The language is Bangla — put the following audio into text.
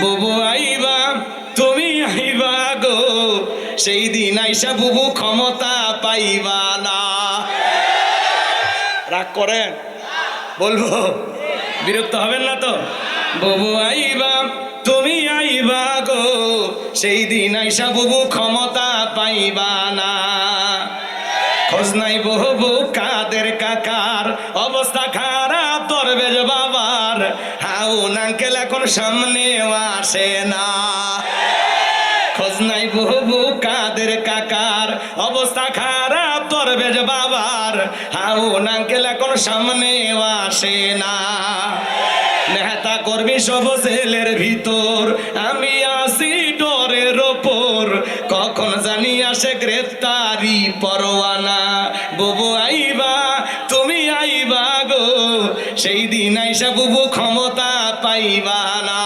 বুবু আইবা, তুমি আইবা গো। সেই দিন আইসা বুবু ক্ষমতা পাইবা না। রাগ করেন? বলব? বিরক্ত হবেন না তো? বুবু আইবা, তুমি আইবা গো। সেই দিন আইসা বুবু ক্ষমতা পাইবা না। খোঁজ নাই বহু কাদের কাকার অবস্থা বাবার হাউন আঙ্কেল এখন সামনে আসে না। খোঁজ নাই বহু কাদের কাকার, অবস্থা খারাপ দরবেজ বাবার। হাউন আঙ্কেল এখন সামনে আসে না। নেহাতা করবি সব জেলের ভিতর, আমি আসি ডরের ওপর। কখন জানি আসে গ্রেফতারি পরোয়ানা। বুবু আইবা, তুমি আইবা। সেই দিন আইসা বুবু ক্ষমতা পাইবা না।